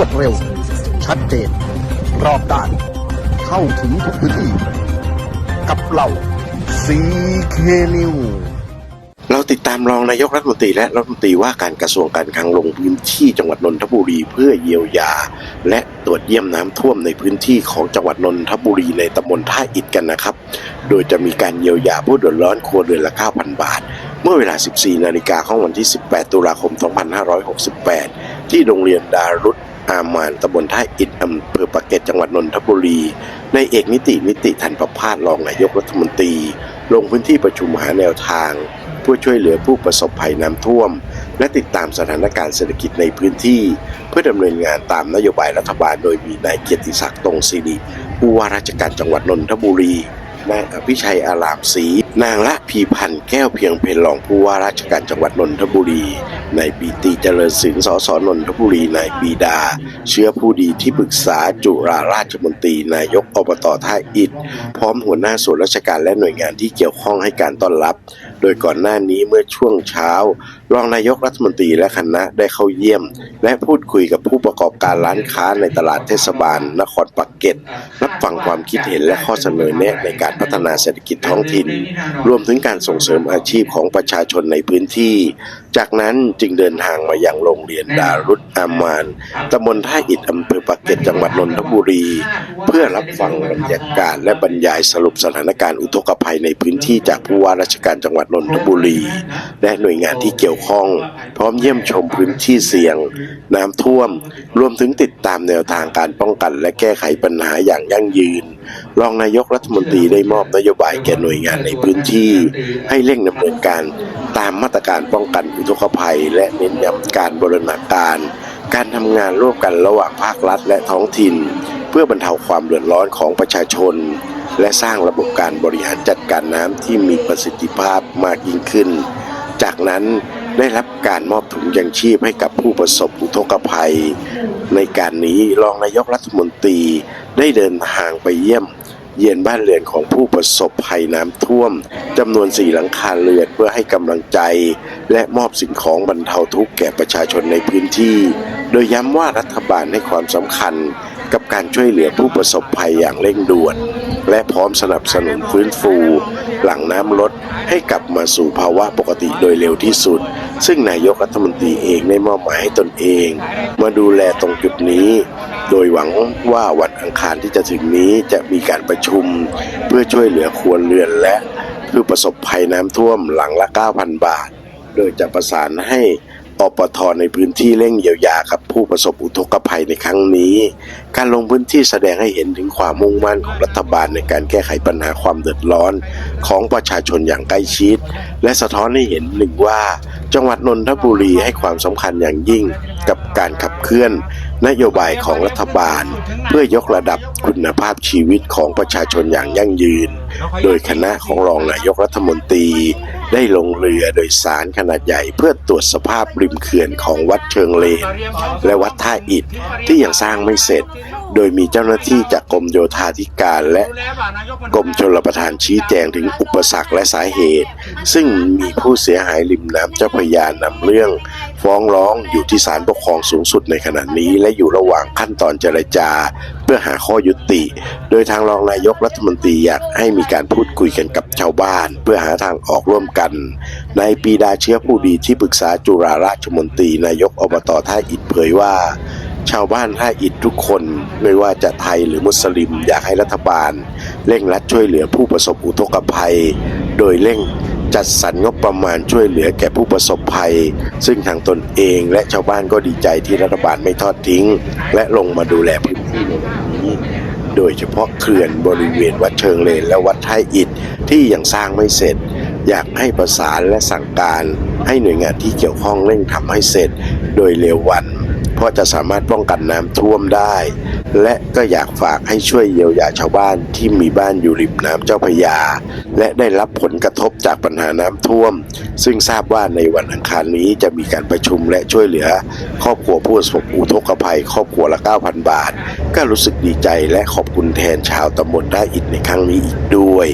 วดเร็ว ชัดเจน รอบด้าน เข้าถึงทุกพื้นที่ กับเราซีเคนิวเราติดตามรองนายกรัฐมนตรีและรัฐมนตรีว่าการกระทรวงการคลังลงพื้นที่จังหวัดนนทบุรีเพื่อเยียวยา และตรวจเยี่ยมน้ำท่วมในพื้นที่ของจังหวัดนนทบุรีในตำบลท่าอิฐกันนะครับ โดยจะมีการเยียวยาผู้เดือดร้อนครัวเรือนละ 9,000 บาท เมื่อเวลา 14 นาฬิกาของวันที่ 18 ตุลาคม 2568 ที่โรงเรียนดารุต อามานตำบลท่าอิฐอำเภอปากเกร็ดจังหวัดนนทบุรีในเอกนิตินิติทันประพาสรองนายกรัฐมนตรี ลงพื้นที่ประชุมหาแนวทาง เพื่อช่วยเหลือผู้ประสบภัยน้ำท่วม และติดตามสถานการณ์เศรษฐกิจในพื้นที่ เพื่อดำเนินงานตามนโยบายรัฐบาล โดยมีนายเกียรติศักดิ์ตรงศิริผู้ว่าราชการจังหวัดนนทบุรีนายอภิชัยอารามศรี นางละพีพันธ์แก้วเพียงเพลรองผู้ว่าราชการจังหวัดนนทบุรี ในปีติเจริญสินสสนนทบุรีนายปีดา เชื้อผู้ดีที่ปรึกษาจุฬาราชมนตรีนายกอบตท่าอิฐพร้อมหัวหน้าส่วนราชการและหน่วยงานที่เกี่ยวข้องให้การต้อนรับ โดยก่อนหน้านี้เมื่อช่วงเช้า รองนายกรัฐมนตรีและคณะได้เข้าเยี่ยม และพูดคุยกับผู้ประกอบการร้านค้าในตลาดเทศบาล นครปักเกร็ดรับฟังความคิดเห็นและข้อเสนอแนะในการพัฒนาเศรษฐกิจท้องถิ่นรวมถึงการส่งเสริมอาชีพของประชาชนในพื้นที่ จากนั้นจึงเดินทางมายังโรงเรียนดารุตอามานตำบลท่าอิฐอำเภอปากเกร็ดจังหวัดนนทบุรี เพื่อรับฟังบรรยากาศและบรรยายสรุปสถานการณ์อุทกภัยในพื้นที่จากผู้ว่าราชการจังหวัดนนทบุรี และหน่วยงานที่เกี่ยวข้อง พร้อมเยี่ยมชมพื้นที่เสี่ยง น้ำท่วม รวมถึงติดตามแนวทางการป้องกันและแก้ไขปัญหาอย่างยั่งยืน รองนายกรัฐมนตรีได้มอบนโยบายแก่หน่วยงานในพื้นที่ ให้เร่งดำเนินการตามมาตรการป้องกันอุทกภัย และเน้นย้ำการบรณาการ การทำงานร่วมกันระหว่างภาครัฐและท้องถิ่น เพื่อบรรเทาความเดือดร้อนของประชาชน และสร้างระบบการบริหารจัดการน้ำที่มีประสิทธิภาพมากยิ่งขึ้น จากนั้น ได้รับการมอบถุงยังชีพให้กับผู้ประสบอุทกภัย ในการนี้รองนายกรัฐมนตรีได้เดินทางไปเยี่ยม เยียนบ้านเรือนของผู้ประสบภัยน้ำท่วมจำนวนสี่หลังคาเรือนเพื่อให้กำลังใจ และมอบสิ่งของบรรเทาทุกข์แก่ประชาชนในพื้นที่ โดยย้ำว่ารัฐบาลให้ความสำคัญกับการช่วยเหลือผู้ประสบภัยอย่างเร่งด่วน และพร้อมสนับสนุนฟื้นฟู หลังน้ำลดให้กลับมาสู่ภาวะปกติโดยเร็วที่สุด ซึ่งนายกรัฐมนตรีเองได้มอบหมายให้ตนเอง มาดูแลตรงจุดนี้ โดยหวังว่าวันอังคารที่จะถึงนี้จะมีการประชุม เพื่อช่วยเหลือครัวเรือนและผู้ประสบภัยน้ำท่วมหลังละ 9,000 บาท โดยจะประสานให้อปทในพื้นที่เร่งเยียวยากับผู้ประสบอุทกภัยในครั้งนี้ การลงพื้นที่แสดงให้เห็นถึงความมุ่งมั่นของรัฐบาลในการแก้ไขปัญหาความเดือดร้อนของประชาชนอย่างใกล้ชิด และสะท้อนให้เห็นหนึ่งว่า จังหวัดนนทบุรีให้ความสำคัญอย่างยิ่งกับการขับเคลื่อน นโยบายของรัฐบาล เพื่อยกระดับคุณภาพชีวิตของประชาชนอย่างยั่งยืน โดยคณะของรองนายกรัฐมนตรี ได้ลงเรือโดยสารขนาดใหญ่เพื่อตรวจสภาพริมเขื่อนของวัดเชิงเลน และวัดท่าอิฐที่ยังสร้างไม่เสร็จ โดยมีเจ้าหน้าที่จากกรมโยธาธิการและกรมชลประทานชี้แจงถึงอุปสรรคและสาเหตุ ซึ่งมีผู้เสียหายริมน้ำเจ้าพระยานำเรื่อง ฟ้องร้องอยู่ที่ศาลปกครองสูงสุดในขณะนี้ และอยู่ระหว่างขั้นตอนเจรจา เพื่อหาข้อยุติ โดยทางรองนายกรัฐมนตรีอยากให้มีการพูดคุยกันกับชาวบ้าน เพื่อหาทางออกร่วมกันนายปีดาเชื้อผู้ดีที่ปรึกษาจุฬาราชมนตรีนายกอบตท่าอิฐเผยว่าชาวบ้านท่าอิฐทุกคนไม่ว่าจะไทยหรือมุสลิมอยากให้รัฐบาล เร่งรัดช่วยเหลือผู้ประสบอุทกภัย โดยเร่ง จัดสรรงบประมาณช่วยเหลือแก่ผู้ประสบภัย ซึ่งทางตนเองและชาวบ้านก็ดีใจที่รัฐบาลไม่ทอดทิ้ง และลงมาดูแลพื้นที่ในวันนี้โดยเฉพาะเขื่อนบริเวณวัดเชิงเลนและวัดท่าอิฐที่ยังสร้างไม่เสร็จ อยากให้ประสานและสั่งการให้หน่วยงานที่เกี่ยวข้องเร่งทำให้เสร็จ โดยเร็ววัน เพราะจะสามารถป้องกันน้ำท่วมได้ และก็อยากฝากให้ช่วยเยียวยาชาวบ้านที่มีบ้านอยู่ริมน้ำเจ้าพยา และได้รับผลกระทบจากปัญหาน้ำท่วม ซึ่งทราบว่าในวันอังคารนี้จะมีการประชุมและช่วยเหลือ ครอบครัวผู้ประสบอุทกภัย ครอบครัวละ 9,000 บาท ก็รู้สึกดีใจและขอบคุณแทนชาวตำบลท่าอิฐในครั้งนี้อีกด้วย